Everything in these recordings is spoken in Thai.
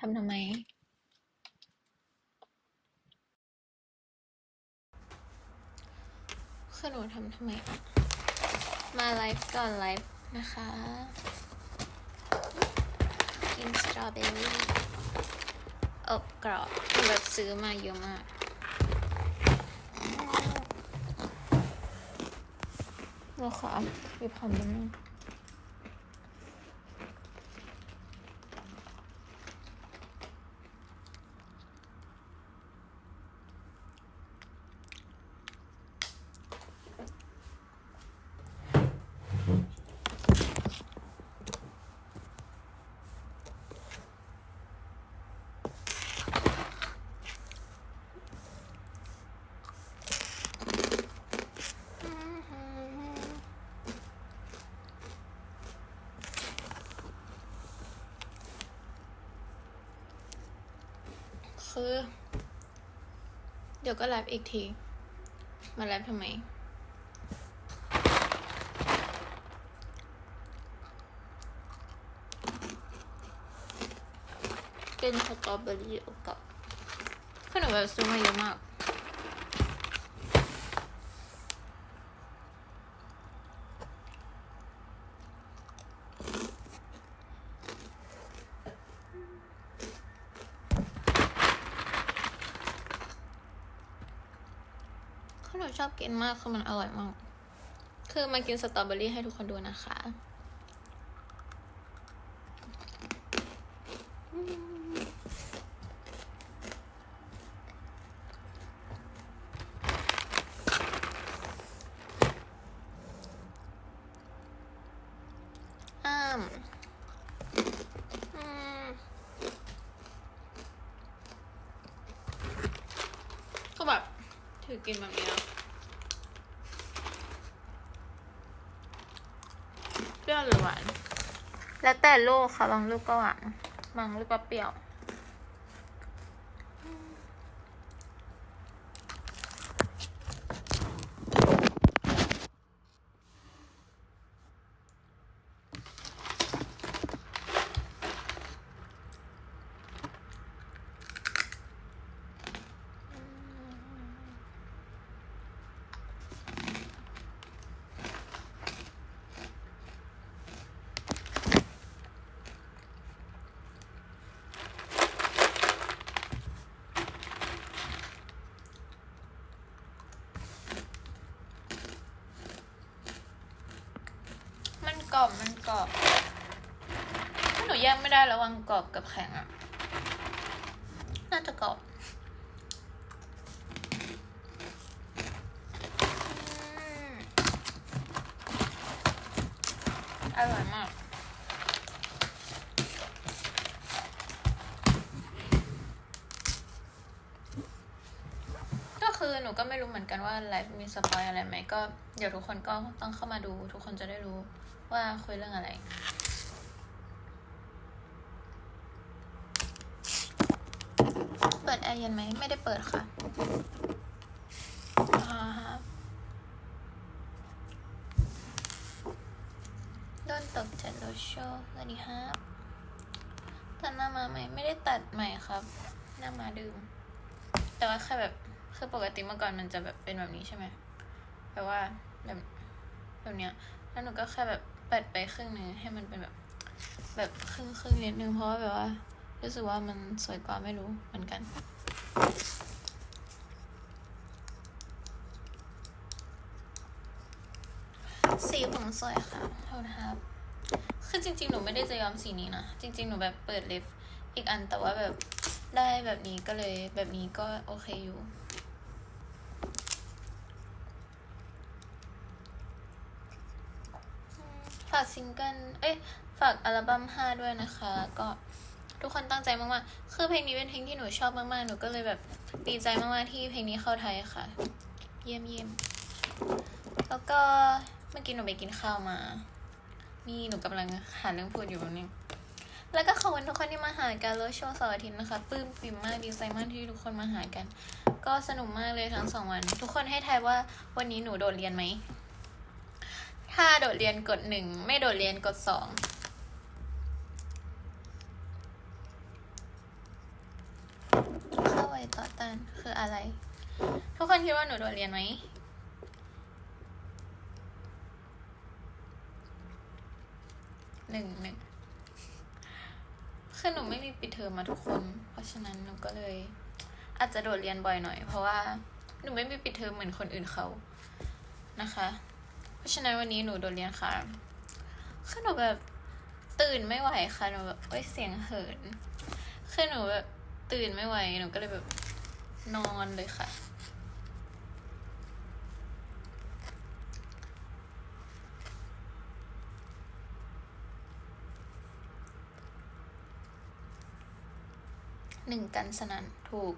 ทำทำไม คือหนูทำทำไม มาไลฟ์ก่อนไลฟ์นะคะ กินสตรอเบอรี่อบกรอบแบบซื้อมาเยอะมากเราขอหยิบหอมนิดนึง คือ เดี๋ยวก็ไลฟ์อีกที มาไลฟ์ทำไม เป็นสตรอเบอรี่กับขนมแบบซื้อมาเยอะมาก ขนมชอบ กินมากคือมันอร่อยมาก คือมากินสตรอเบอรี่ให้ทุกคนดูนะคะอ้ามอืมก็แบบถือกินแบบนี้แล้วเปรี้ยว หรือหวาน แล้วแต่ลูกค่ะ บางลูกก็หวาน บางลูกก็เปรี้ยว รอบมันกรอบถ้าหนูแยกไม่ได้ระหวังกรอบกับแข็งอะน่าจะกรอบอืมอร่อยมากก็คือหนูก็ไม่รู้เหมือนกันว่าไลฟ์มีสปอยอะไรไหมก็เดี๋ยวทุกคนก็ต้องเข้ามาดู ทุกคนจะได้รู้ ว่าคุยเรื่องอะไร เปิดแอร์เย็นไหม ไม่ได้เปิดค่ะฮะโดนตกจัดโลโชสวัสดีครับตัดหน้ามาใหม่ไม่ได้ตัดใหม่ครับ หน้ามาดื่ม แต่ว่าแค่แบบ คือปกติเมื่อก่อนมันจะแบบเป็นแบบนี้ใช่ไหม แบบว่าแบบแบบเนี้ยแล้วหนูก็แค่แบบ ปัดไปครึ่งหนึ่งให้มันเป็นแบบ แบบครึ่งครึ่งนิดนึงเพราะว่าแบบว่า รู้สึกว่ามันสวยกว่าไม่รู้เหมือนกันสีผมสวยค่ะโทษนะครับ คือจริง ๆ หนูไม่ได้จะยอมสีนี้นะ จริง ๆ หนูแบบเปิดลิฟอีกอันแต่ว่าแบบได้แบบนี้ก็เลยแบบนี้ก็โอเคอยู่ ฝากซิงเกิล เอ้ย ฝากอัลบั้ม 5 ด้วยนะคะ ก็ทุกคนตั้งใจมากๆ คือเพลงนี้เป็นเพลงที่หนูชอบมากๆ หนูก็เลยแบบดีใจมากๆ ที่เพลงนี้เข้าไทยค่ะ เยี่ยมเยี่ยม แล้วก็เมื่อกี้หนูไปกินข้าวมา นี่หนูกำลังหาเรื่องพูดอยู่แบบนึงแล้วก็ขอบคุณทุกคนที่มาหากันแล้วช่วงเสาร์อาทิตย์นะคะปลื้มปิ่มมากดีใจมากที่ทุกคนมาหากัน ก็สนุกมากเลยทั้งสองวัน ทุกคนให้ทายว่าวันนี้หนูโดดเรียนไหม ถ้าโดดเรียนกดหนึ่งไม่โดดเรียนกดสองเข้าไว้ต่อต้านคืออะไร ทุกคนคิดว่าหนูโดดเรียนไหมหนึ่งหนึ่งคือหนูไม่มีปิดเทอมมาทุกคน เพราะฉะนั้นหนูก็เลย อาจจะโดดเรียนบ่อยหน่อย เพราะว่าหนูไม่มีปิดเทอมเหมือนคนอื่นเขานะคะ ราะฉะนั้นวันนี้หนูโดดเรียนค่ะคือหนูแบบตื่นไม่ไหวค่ะหนูแบบเอ้ยเสียงเหินคือหนูแบบตื่นไม่ไหวหนูก็เลยแบบนอนเลยค่ะ หนึ่งกันสนันถูก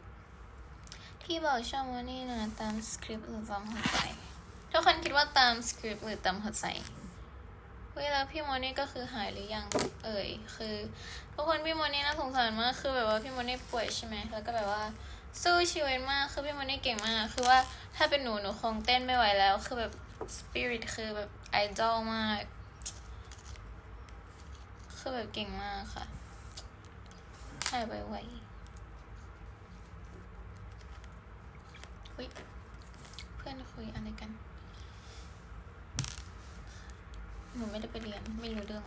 ที่บอกชอบว่านี่นะตามสคริปต์หรือตามหัวใจ ทุกคนคิดว่าตามสคริปต์หรือตามหัวใจเฮ้ยแล้วพี่โมนี่ก็คือหายหรือยัง เอ่ย คือ ทุกคนพี่โมนี่น่าสงสารมาก คือแบบว่าพี่โมนี่ป่วยใช่ไหม แล้วก็แบบว่าสู้ชีวิตมาก คือพี่โมนี่เก่งมาก คือว่าถ้าเป็นหนูหนูคงเต้นไม่ไหวแล้ว คือแบบสปิริตคือแบบไอดอลมาก คือแบบเก่งมากค่ะ หายไวๆอุ๊ยเพื่อนคุยอะไรกัน หนูไม่ได้ไปเรียน ไม่รู้เรื่อง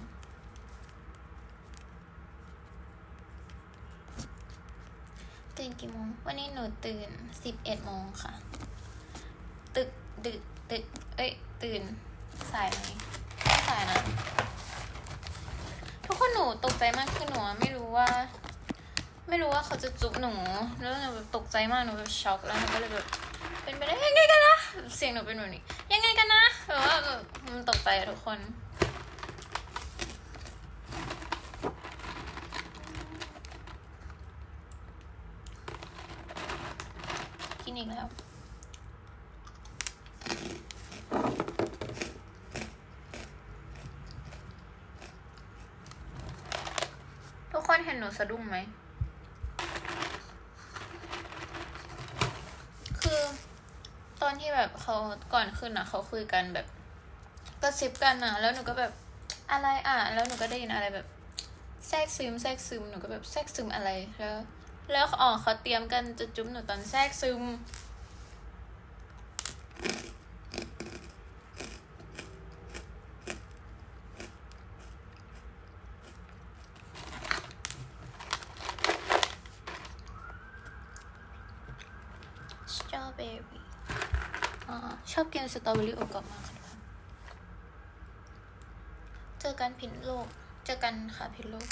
ตื่นกี่โมง วันนี้หนูตื่นสิบเอ็ดโมงค่ะ ตึกดึกตึก เอ้ย ตื่น สายไหมไม่สายนะ ทุกคนหนูตกใจมากคือหนูไม่รู้ว่า ไม่รู้ว่าเขาจะจุบหนู แล้วหนูแบบตกใจมากหนูแบบช็อกแล้วหนูก็เลยแบบเป็นไปได้ยังไงกันนะ เสียงหนูเป็นแบบนี้ ยังไงกันนะแบบว่ามันตกใจอะทุกคน กินอีกแล้ว ทุกคนเห็นหนูสะดุ้งไหม คือตอนที่แบบเขาก่อนขึ้นอะ เขาคุยกันแบบกระซิบกันอะ แล้วหนูก็แบบอะไรอะ แล้วหนูก็ได้ยินอะไรแบบแทรกซึมแทรกซึมหนูก็แบบแทรกซึมอะไรแล้ว แล้วอ๋อเขาเตรียมกันจะจุ๊บหนูตอนแทรกซึม สตรอเบอรี่อ่าชอบกินสตรอเบอรี่อบกรอบมากค่ะเจอกันพินโลก เจอกันค่ะพินโลก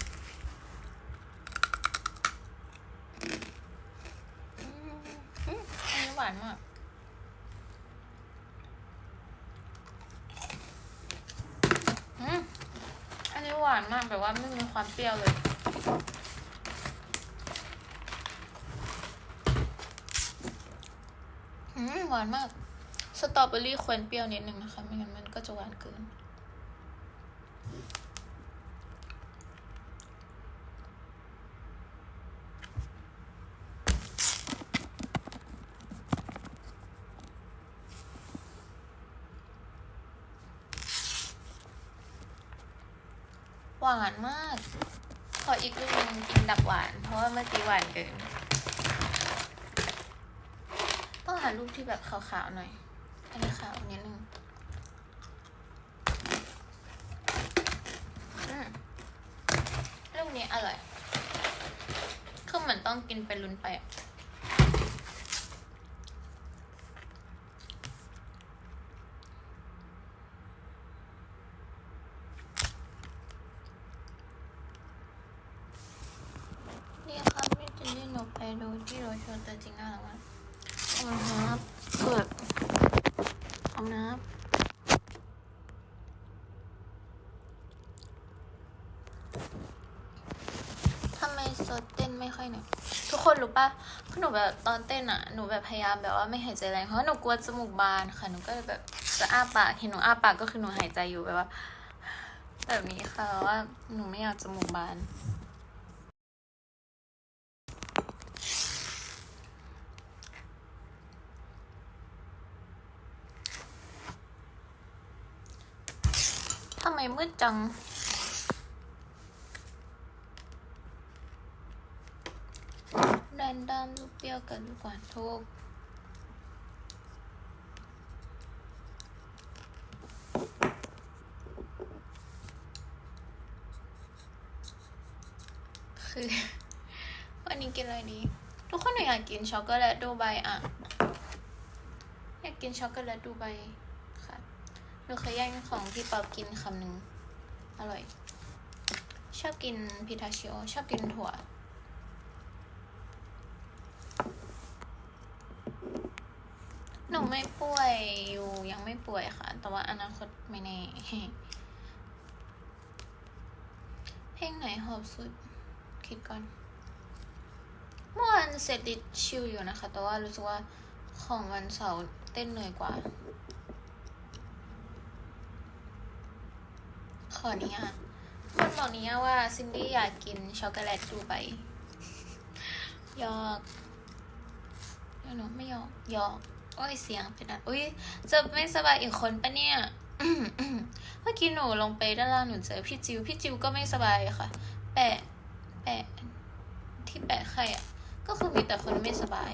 อืมอืมอันนี้หวานมาก อืมอันนี้หวานมากแบบว่าไม่มี ความเปรี้ยวเลย อืมหวานมาก สตรอเบอรี่ควรเปรี้ยวนิดนึงนะคะ ไม่งั้นมันก็จะหวานเกิน หวานมาก ขออีกลูกนึงกินดับหวาน เพราะว่าเมื่อกี้หวานเกิน ต้องหารูปที่แบบขาวๆหน่อย อันนี้ขาวนิดนึงรูปนี้อร่อย คือเหมือนต้องกินไปลุ้นไปอะนี่ครับพี่จินนี่หนูไปดูที่โรถชนตัวจริงน่ารักมาก ขอบคุณครับคือแบบขอบคุณครับทำไมโซดเต้นไม่ค่อยเนี่ยทุกคนรู้ ปะคือหนูแบบตอนเต้นอะหนูแบบพยายามแบบว่าไม่หายใจแรงเพราะหนูกลัวจมูกบานค่ะ หนูก็เลยแบบจะอ้าปากเห็นหนูอ้าปากก็คือหนูหายใจอยู่แบบว่า แบบนี้ค่ะว่าหนูไม่อยากจมูกบาน ทำไมมืดจัง แด นดอมลูกเปรี้ยวกับลูกหวานทุกคือ วันนี้กินอะไรดี ทุกคนหนูอยากกินช็อกโกแลตดูไบอะ อยากกินช็อกโกแลตดูไบค่ะหนูเคยแย่งของพี่ป๊อปกินคำหนึ่งอร่อย ชอบกินพิทาชิโอ ชอบกินถั่ว หนูไม่ป่ว ยอยู่ยังไม่ป่วยค่ะ แต่ว่าอนาคตไม่แน่ เพลงไหนหอบสุด คิดก่อนเมื่อวานเสร็จดิชิลอยู่นะคะ แต่ว่ารู้สึกว่าของวันเสาร์เต้นเหนื่อยกว่า ขอนี้อะคนบอกนี้ว่าซินดี้อยากกินช็อกโกแลตดูไบหยอกเดี๋ยวหนูไม่ยอกยอก อ้ยเสียงเป็นอะไรอุ้ยจะไม่สบายอีกคนปะเนี่ยเมื่อกี้หนูลงไปด้านล่างหนูเจอพี่จิว พี่จิวก็ไม่สบายค่ะ แปะ แปะ ที่แปะไข่อะ ก็คือมีแต่คนไม่สบาย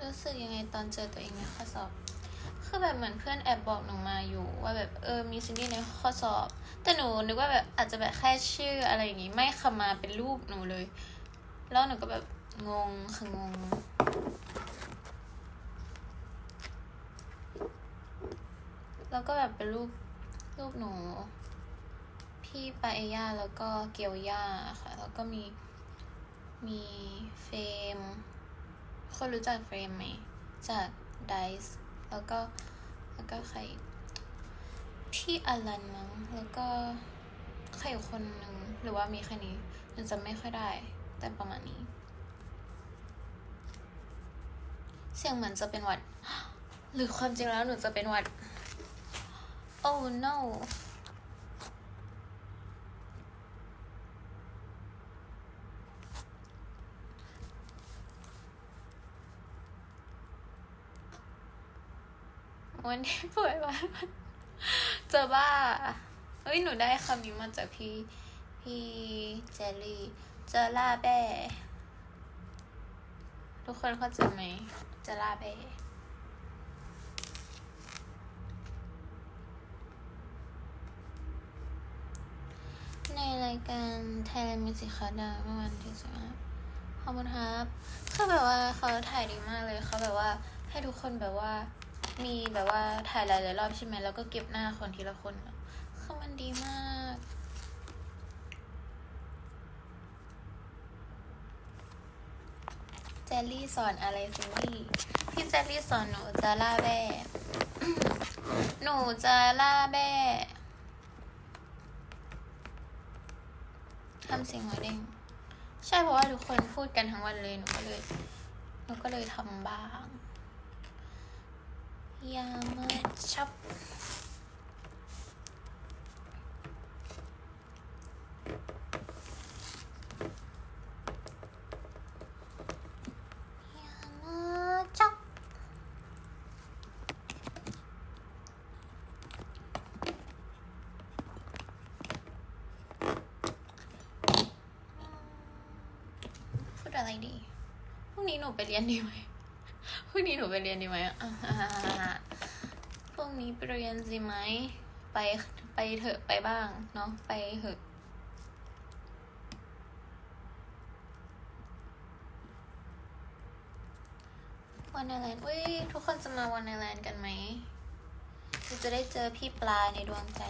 รู้สึกยังไงตอนเจอตัวเองในข้อสอบ คือแบบเหมือนเพื่อนแอบบอกหนูมาอยู่ว่าแบบเออมีซินดี้ในข้อสอบ แต่หนูนึกว่าแบบอาจจะแบบแค่ชื่ออะไรอย่างงี้ไม่คำมาเป็นรูปหนูเลย แล้วหนูก็แบบงงคืองงแล้วก็แบบเป็นรูปรูปหนู พี่ปาเอย่าแล้วก็เกียวย่าค่ะ แล้วก็มีมีเฟรมคนรู้จักเฟรมไหมจากไดส์ แล้วก็แล้วก็ใครพี่อลันมั้งแล้วก็ใครอีกคนนึงหรือว่ามีแค่นี้หนูจะไม่ค่อยได้ แต่ประมาณนี้ เสียงเหมือนจะเป็นหวัด หรือความจริงแล้วหนูจะเป็นหวัด oh no วันที่ป่วยวันเจอบ้า เฮ้ย หนูได้คำนี้มาจากพี่ พี่เจลลี่ เจอล่าแบ้ทุกคนเข้าใจไหม เจอล่าแบ้ในรายการไทยแลนด์มิวสิคคาดาเมื่อวันที่สิบห้าขอบคุณครับคือแบบว่าเขาถ่ายดีมากเลยเขาแบบว่าให้ทุกคนแบบว่า มีแบบว่าถ่ายหลายๆรอบใช่ไหมแล้วก็เก็บหน้าคนทีละคนคือมันดีมากเจลลี่สอนอะไรซินดี้พี่เจลลี่สอนหนูจะล่าแบ้หนูจะล่าแบ้ทำเสียงหัวเด้งใช่เพราะว่าทุกคนพูดกันทั้งวันเลยหนูก็เลยหนูก็เลยทำบ้าง อย่ามาชับอย่ามาจับพูดอะไรดีพรุ่งนี้หนูไปเรียนดีไหม รุ่งนี้หนูไปเรียนดีไหมอะพรุ่งนี้ไปเรียนสิไหม ไปไปเถอะไปบ้างเนาะไปเถอะวันไอแลนด์อุ้ยทุกคนจะมาวันไอแลนด์กันไหมเราจะได้เจอพี่ปลาในดวงใจ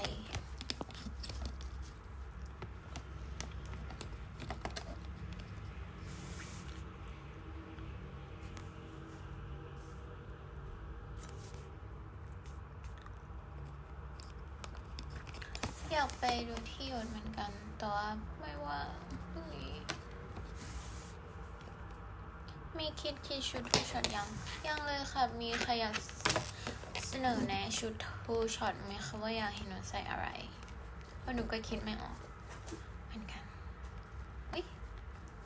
อยากไปดูที่หยดเหมือนกัน แต่ว่าไม่ว่าพรุ่งนี้ มีคิดคิดชุดทูช็อตยัง ยังเลยค่ะ มีใครอยากเสนอแนะชุดทูช็อตไหมคะว่าอยากเห็นหนูใส่อะไรเพราะหนูก็คิดไม่ออกเหมือนกันเฮ้ย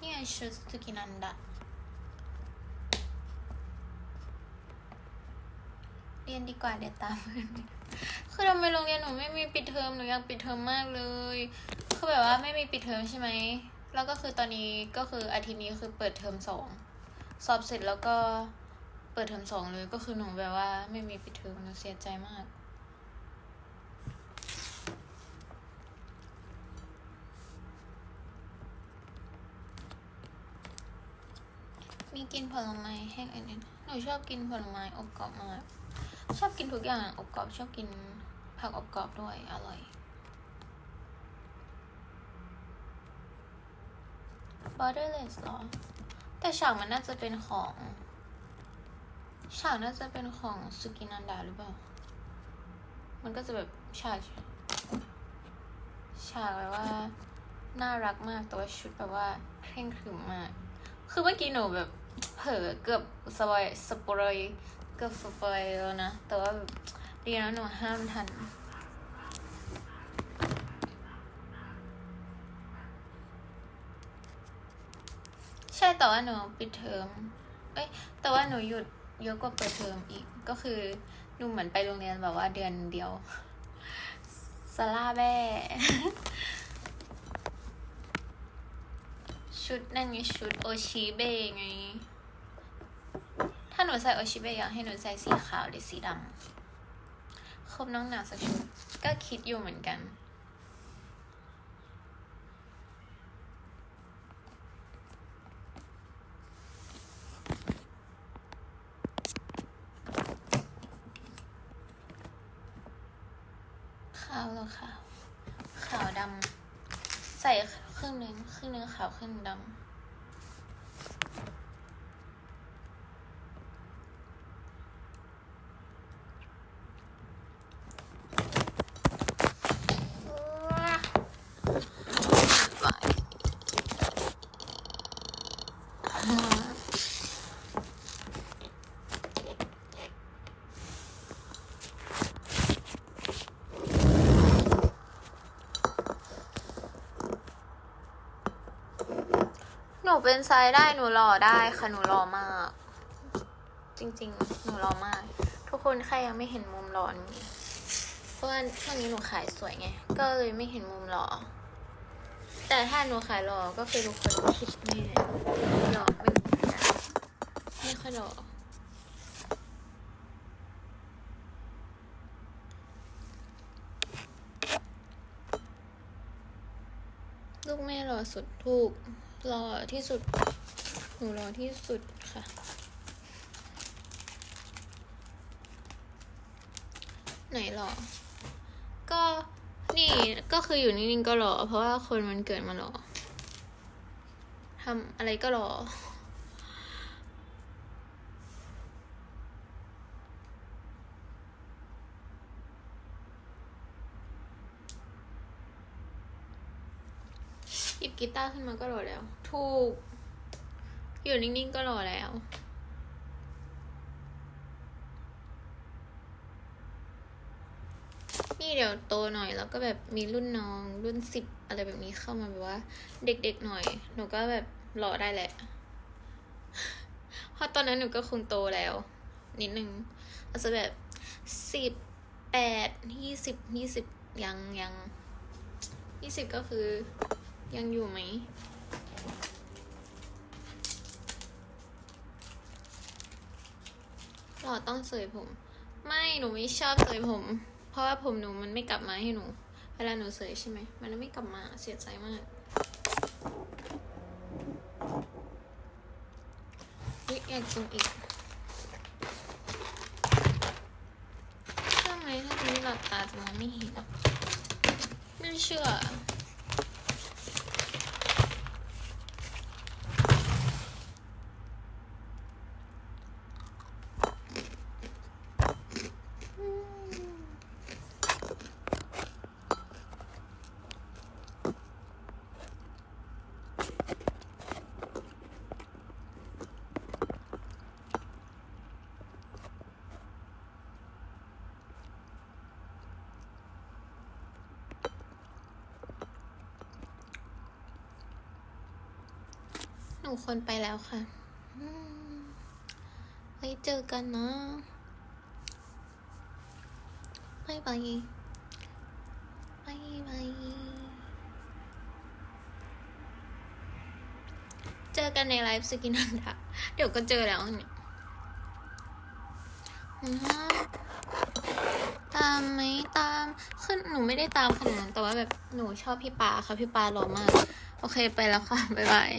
นี่ไงชุดสุกินันดะเรียนดีกว่าเดี๋ยวตามเพื่อนคือทำไมโรงเรียนหนูไม่มีปิดเทอมหนูอยากปิดเทอมมากเลยคือแบบว่าไม่มีปิดเทอมใช่ไหมแล้วก็คือตอนนี้ก็คืออาทิตย์นี้คือเปิดเทอมสอง สอบเสร็จแล้วก็เปิดเทอมสองเลยก็คือหนูแบบว่าไม่มีปิดเทอมหนูเสียใจมาก มีกินผลไม้แห้งอันนี้หนูชอบกินผลไม้อบกรอบมากชอบกินทุกอย่างอบกรอบชอบกินผักอบกรอบด้วยอร่อย borderless เหรอ แต่ฉากมันน่าจะเป็นของฉากน่าจะเป็นของสุกินันดาหรือเปล่า มันก็จะแบบฉากฉากแบบว่าน่ารักมากแต่ว่าชุดแบบว่าเคร่งขรึมมาก คือเมื่อกี้หนูแบบเผลอเกือบสปอยสปอยเกือบสปอยแล้วนะ แต่ว่าแบบดีนะหนูห้ามทัน ใช่แต่ว่าหนูปิดเทอมเอ้ยแต่ว่าหนูหยุดเยอะกว่าเปิดเทอมอีกก็คือหนูเหมือนไปโรงเรียนแบบว่าเดือนเดียวสลาแบ่ชุดนั่นไงชุดโอชิเบะไง ถ้าหนูใส่โอชิเบะอยากให้หนูใส่สีขาวหรือสีดำครบน้องหนาสักชุดก็คิดอยู่เหมือนกัน ขาวเหรอขาว ขาวดำ ใส่ครึ่งหนึ่ง ครึ่งหนึ่งขาวครึ่งดำ หนู เป็นไซด์ได้หนูหล่อได้ค่ะหนูหล่อมาก จริงๆ หนูหล่อมาก ทุกคนใครยังไม่เห็นมุมหล่อนี้เพราะว่าช่วงนี้หนูขายสวยไง ก็เลยไม่เห็นมุมหล่อแต่ถ้าหนูขายหล่อก็คือทุกคนคิดแม่หล่อไม่เหมือนกันไม่ค่อยหล่อลูกแม่หล่อสุดถูก หล่อที่สุด หนูหล่อที่สุดค่ะ ไหนหรอ ก็นี่ก็คืออยู่นิ่งๆก็หรอ เพราะว่าคนมันเกิดมาหรอทำอะไรก็หรอ หยิบ กีตาร์ขึ้นมาก็หล่อแล้ว ถูก อยู่นิ่งๆก็หล่อแล้วนี่เดี๋ยวโตหน่อยแล้วก็แบบมีรุ่นน้องรุ่นสิบอะไรแบบนี้เข้ามาแบบว่า เด็กๆหน่อย หนูก็แบบหล่อได้แหละเพราะตอนนั้นหนูก็คงโตแล้ว นิดนึงอาจจะแบบสิบแปดยี่สิบยี่สิบยังยังยี่สิบก็คือ ยังอยู่ไหม หล่อต้องเสยผม ไม่หนูไม่ชอบเสยผม เพราะว่าผมหนูมันไม่กลับมาให้หนู เวลาหนูเสยใช่ไหม มันไม่กลับมาเสียใจมากวิอยากกินอีกเชื่อไมถ้าทีนี้หลับตาจะมองไม่เห็นไม่เชื่อ นูควรไปแล้วค่ะไว้เจอกันนะบายบายบายบายเจอกันในไลฟ์สกินันดาเดี๋ยวก็เจอแล้วเนี่ยตามไหมตามคือหนูไม่ได้ตามขนาดนั้นแต่ว่าแบบหนูชอบพี่ปาค่ะพี่ปาหล่อมาก โอเคไปแล้วค่ะ บ๊ายบาย